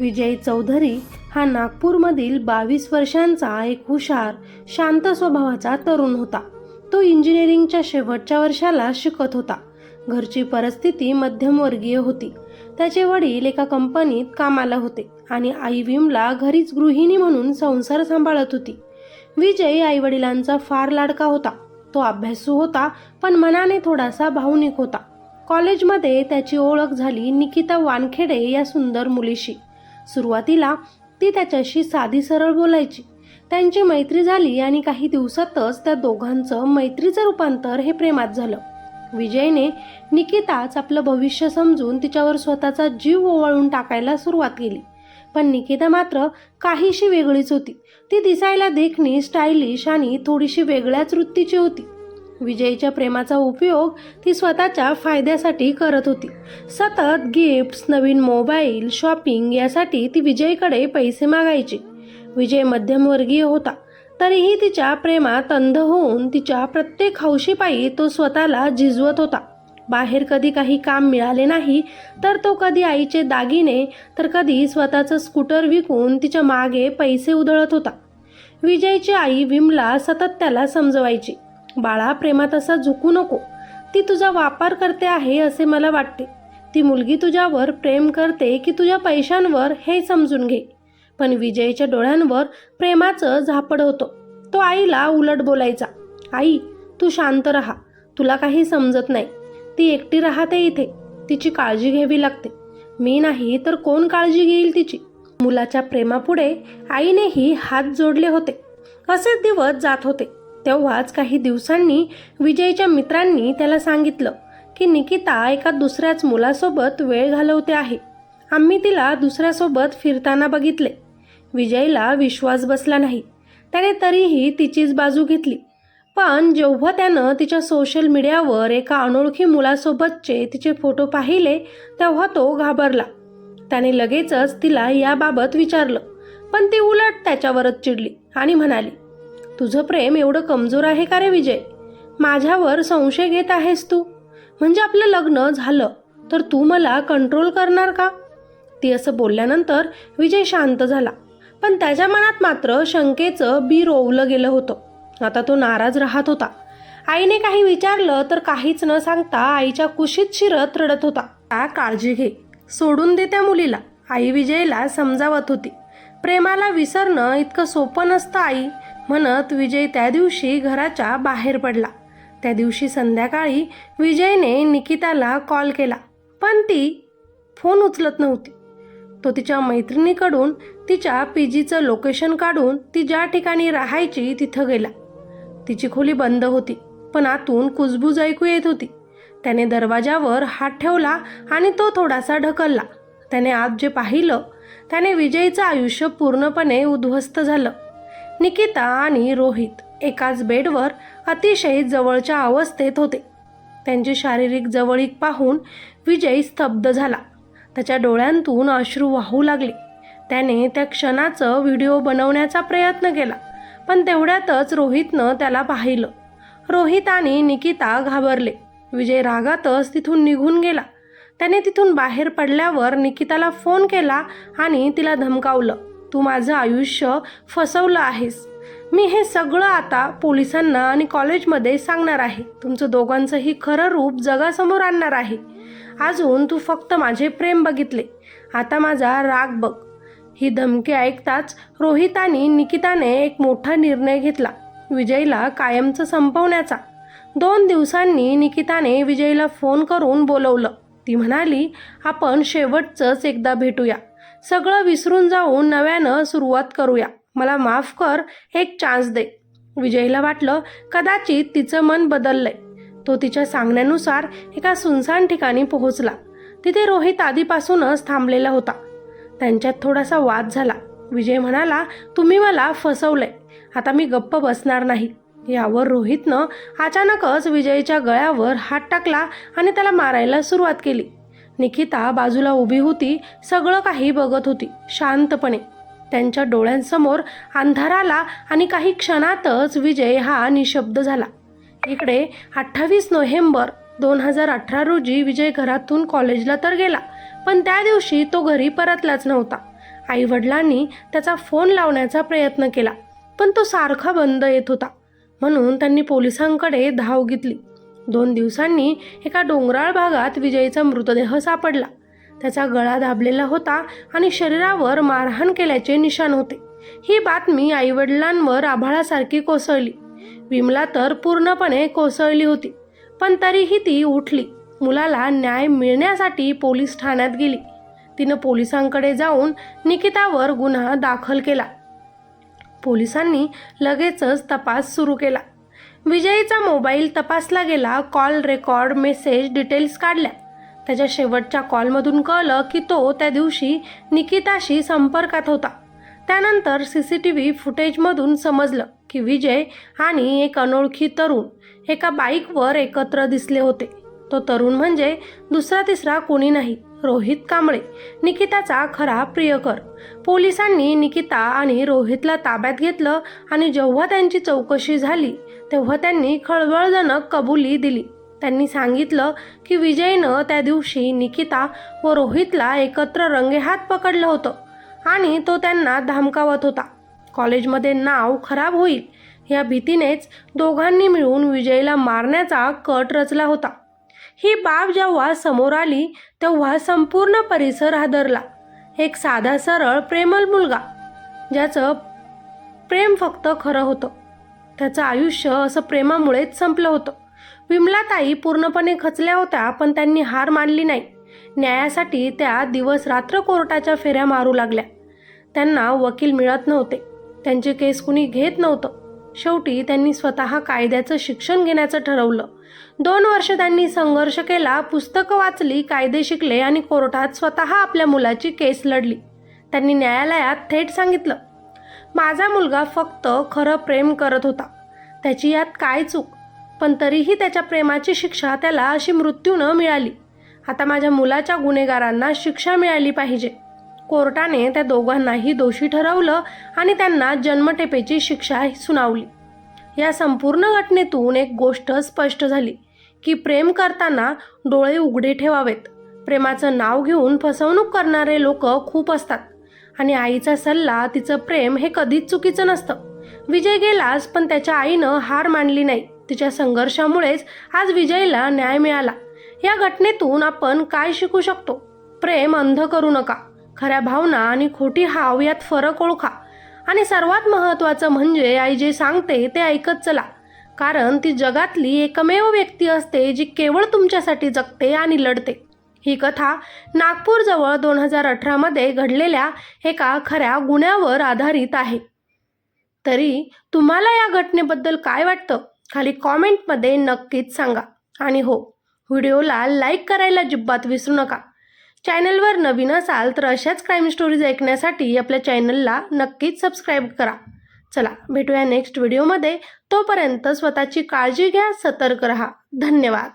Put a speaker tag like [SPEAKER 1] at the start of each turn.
[SPEAKER 1] विजय चौधरी हा नागपूरमधील बावीस वर्षांचा एक हुशार शांत स्वभावाचा तरुण होता. तो इंजिनिअरिंगच्या शेवटच्या वर्षाला शिकत होता. घरची परिस्थिती मध्यमवर्गीय होती. त्याचे वडील एका कंपनीत कामाला होते आणि आई विमला घरीच गृहिणी म्हणून संसार सांभाळत होती. विजय आई वडिलांचा फार लाडका होता. तो अभ्यासू होता पण मनाने थोडासा भावनिक होता. कॉलेजमध्ये त्याची ओळख झाली निकिता वानखेडे या सुंदर मुलीशी. सुरुवातीला ती त्याच्याशी साधी सरळ बोलायची. त्यांची मैत्री झाली आणि काही दिवसातच त्या दोघांचं मैत्रीचं रूपांतर हे प्रेमात झालं. विजयने निकिताच आपलं भविष्य समजून तिच्यावर स्वतःचा जीव ओवाळून टाकायला सुरुवात केली. पण निकिता मात्र काहीशी वेगळीच होती. ती दिसायला देखणी स्टायलिश आणि थोडीशी वेगळ्याच वृत्तीची होती. विजयच्या प्रेमाचा उपयोग ती स्वतःच्या फायद्यासाठी करत होती. सतत गिफ्ट्स नवीन मोबाईल शॉपिंग यासाठी ती विजयकडे पैसे मागायची. विजय मध्यमवर्गीय होता. तरीही तिच्या प्रेमात अंध होऊन तिच्या प्रत्येक हौशीपायी तो स्वतःला झिजवत होता. बाहेर कधी काही काम मिळाले नाही तर तो कधी आईचे दागिने तर कधी स्वतःचं स्कूटर विकून तिच्यामागे पैसे उधळत होता. विजयची आई विमला सतत त्याला समजवायची. बाळा प्रेमात असा झुकू नको. ती तुझा वापर करते आहे असे मला वाटते. ती मुलगी तुझ्यावर प्रेम करते की तुझ्या पैशांवर हे समजून घे. पण विजयच्या डोळ्यांवर प्रेमाचं झापड होतं. तो आईला उलट बोलायचा आई तू शांत राहा. तुला काही समजत नाही. ती एकटी राहते इथे. तिची काळजी घ्यावी लागते. मी नाही तर कोण काळजी घेईल तिची? मुलाच्या प्रेमापुढे आईनेही हात जोडले होते. असेच दिवस जात होते. तेव्हाच काही दिवसांनी विजयच्या मित्रांनी त्याला सांगितलं की निकिता एका दुसऱ्याच मुलासोबत वेळ घालवते आहे. आम्ही तिला दुसऱ्यासोबत फिरताना बघितले. विजयला विश्वास बसला नाही. त्याने तरीही तिचीच बाजू घेतली. पण जेव्हा त्यानं तिच्या सोशल मीडियावर एका अनोळखी मुलासोबतचे तिचे फोटो पाहिले तेव्हा तो घाबरला. त्याने लगेचच तिला याबाबत विचारलं. पण ती उलट त्याच्यावरच चिडली आणि म्हणाली तुझं प्रेम एवढं कमजोर आहे का रे विजय? माझ्यावर संशय घेत आहेस तू? म्हणजे आपलं लग्न झालं तर तू मला कंट्रोल करणार का? ती असं बोलल्यानंतर विजय शांत झाला. पण त्याच्या मनात मात्र शंकेचं बी रोवलं गेलं होतं. आता तो नाराज राहत होता. आईने काही विचारलं तर काहीच न सांगता आईच्या कुशीत शिरत रडत होता. का काळजी घे. सोडून दे त्या मुलीला. आई विजयला समजावत होती. प्रेमाला विसरणं इतकं सोपं नसतं आई. म्हणत विजय त्या दिवशी घराच्या बाहेर पडला. त्या दिवशी संध्याकाळी विजयने निकिताला कॉल केला. पण ती फोन उचलत नव्हती. तो तिच्या मैत्रिणीकडून तिच्या पी जीचं लोकेशन काढून ती ज्या ठिकाणी राहायची तिथं गेला. तिची खोली बंद होती पण आतून कुजबूज ऐकू येत होती. त्याने दरवाजावर हात ठेवला आणि तो थोडासा ढकलला. त्याने आत जे पाहिलं त्याने विजयचं आयुष्य पूर्णपणे उद्ध्वस्त झालं. निकिता आणि रोहित एकाच बेडवर अतिशय जवळच्या अवस्थेत होते. त्यांची शारीरिक जवळीक पाहून विजय स्तब्ध झाला. त्याच्या डोळ्यांतून अश्रू वाहू लागले. त्याने त्या क्षणाचं व्हिडिओ बनवण्याचा प्रयत्न केला पण तेवढ्यातच रोहितनं त्याला पाहिलं. रोहित आणि निकिता घाबरले. विजय रागातच तिथून निघून गेला. त्याने तिथून बाहेर पडल्यावर निकिताला फोन केला आणि तिला धमकावलं. तू माझं आयुष्य फसवलं आहेस. मी हे सगळं आता पोलिसांना आणि कॉलेजमध्ये सांगणार आहे. तुमचं दोघांचंही खरं रूप जगासमोर आणणार आहे. अजून तू फक्त माझे प्रेम बघितले. आता माझा राग बघ. ही धमकी ऐकताच रोहित आणि निकिताने एक मोठा निर्णय घेतला. विजयला कायमचं संपवण्याचा. दोन दिवसांनी निकिताने विजयला फोन करून बोलवलं. ती म्हणाली आपण शेवटचंच एकदा भेटूया. सगळं विसरून जाऊन नव्यानं सुरुवात करूया. मला माफ कर एक चान्स दे. विजयला वाटलं कदाचित तिचं मन बदललंय. तो तिच्या सांगण्यानुसार एका सुनसान ठिकाणी पोहोचला. तिथे रोहित आधीपासूनच थांबलेला होता. त्यांच्यात थोडासा वाद झाला. विजय म्हणाला तुम्ही मला फसवलंय. आता मी गप्प बसणार नाही. यावर रोहितनं अचानकच विजयच्या गळ्यावर हात टाकला आणि त्याला मारायला सुरुवात केली. निकिता बाजूला उभी होती सगळं काही बघत होती शांतपणे. त्यांच्या डोळ्यांसमोर अंधार आला आणि काही क्षणातच विजय हा निशब्द झाला. इकडे अठ्ठावीस नोव्हेंबर दोन हजार अठरा रोजी विजय घरातून कॉलेजला तर गेला पण त्या दिवशी तो घरी परतलाच नव्हता. आईवडिलांनी त्याचा फोन लावण्याचा प्रयत्न केला पण तो सारखा बंद येत होता. म्हणून त्यांनी पोलिसांकडे धाव घेतली. दोन दिवसांनी एका डोंगराळ भागात विजयीचा मृतदेह सापडला. त्याचा गळा दाबलेला होता आणि शरीरावर मारहाण केल्याचे निशाण होते. ही बातमी आईवडिलांवर आभाळासारखी कोसळली. विमला तर पूर्णपणे कोसळली होती पण तरीही ती उठली. मुलाला न्याय मिळण्यासाठी पोलीस ठाण्यात गेली. तिनं पोलिसांकडे जाऊन निकितावर गुन्हा दाखल केला. पोलिसांनी लगेचच तपास सुरू केला. विजयीचा मोबाईल तपासला गेला कॉल रेकॉर्ड मेसेज डिटेल्स काढल्या. त्याच्या शेवटच्या कॉलमधून कळलं की तो त्या दिवशी निकिताशी संपर्कात होता. त्यानंतर सी सी टी व्ही फुटेजमधून समजलं की विजय आणि एक अनोळखी तरुण एका बाईकवर एकत्र दिसले होते. तो तरुण म्हणजे दुसरा तिसरा कोणी नाही रोहित कांबळे निकिताचा खरा प्रियकर. पोलिसांनी निकिता आणि रोहितला ताब्यात घेतलं आणि जेव्हा त्यांची चौकशी झाली तेव्हा त्यांनी खळबळजनक कबुली दिली. त्यांनी सांगितलं की विजयनं त्या दिवशी निकिता व रोहितला एकत्र रंगेहात पकडलं होतं आणि तो त्यांना धमकावत होता. कॉलेजमध्ये नाव खराब होईल या भीतीनेच दोघांनी मिळून विजयला मारण्याचा कट रचला होता. ही बाब जेव्हा समोर आली तेव्हा संपूर्ण परिसर हादरला. एक साधा सरळ प्रेमल मुलगा ज्याचं प्रेम फक्त खरं होतं. त्याचं आयुष्य असं प्रेमामुळेच संपलं होतं. विमलाताई पूर्णपणे खचल्या होत्या पण त्यांनी हार मानली नाही. न्यायासाठी त्या दिवस रात्र कोर्टाच्या फेऱ्या मारू लागल्या. त्यांना वकील मिळत नव्हते. त्यांचे केस कुणी घेत नव्हतं. शेवटी त्यांनी स्वतः कायद्याचं शिक्षण घेण्याचं ठरवलं. दोन वर्ष त्यांनी संघर्ष केला पुस्तकं वाचली कायदे शिकले आणि कोर्टात स्वतः आपल्या मुलाची केस लढली. त्यांनी न्यायालयात थेट सांगितलं माझा मुलगा फक्त खरं प्रेम करत होता. त्याची यात काय चूक? पण तरीही त्याच्या प्रेमाची शिक्षा त्याला अशी मृत्यूनं मिळाली. आता माझ्या मुलाच्या गुन्हेगारांना शिक्षा मिळाली पाहिजे. कोर्टाने त्या दोघांनाही दोषी ठरवलं आणि त्यांना जन्मठेपेची शिक्षा सुनावली. या संपूर्ण घटनेतून एक गोष्ट स्पष्ट झाली की प्रेम करताना डोळे उघडे ठेवावेत. प्रेमाचं नाव घेऊन फसवणूक करणारे लोक खूप असतात. आणि आईचा सल्ला तिचं प्रेम हे कधीच चुकीचं नसतं. विजय गेलाच पण त्याच्या आईनं हार मानली नाही. तिच्या संघर्षामुळेच आज विजयला न्याय मिळाला. या घटनेतून आपण काय शिकू शकतो? प्रेम अंध करू नका. खऱ्या भावना आणि खोटी हाव यात फरक ओळखा. आणि सर्वात महत्त्वाचं म्हणजे आई जे सांगते ते ऐकत चला. कारण ती जगातली एकमेव व्यक्ती असते जी केवळ तुमच्यासाठी जगते आणि लढते. ही कथा नागपूरजवळ दोन हजार अठरामध्ये घडलेल्या एका खऱ्या गुन्ह्यावर आधारित आहे. तरी तुम्हाला या घटनेबद्दल काय वाटतं? खाली कॉमेंटमध्ये नक्कीच सांगा. आणि हो व्हिडिओला लाईक करायला जिब्बात विसरू नका. चॅनलवर नवीन असाल तर अशाच क्राईम स्टोरीज ऐकण्यासाठी आपल्या चॅनलला नक्कीच सबस्क्राईब करा. चला भेटूया नेक्स्ट व्हिडिओमध्ये तोपर्यंत स्वतःची काळजी घ्या सतर्क रहा. धन्यवाद.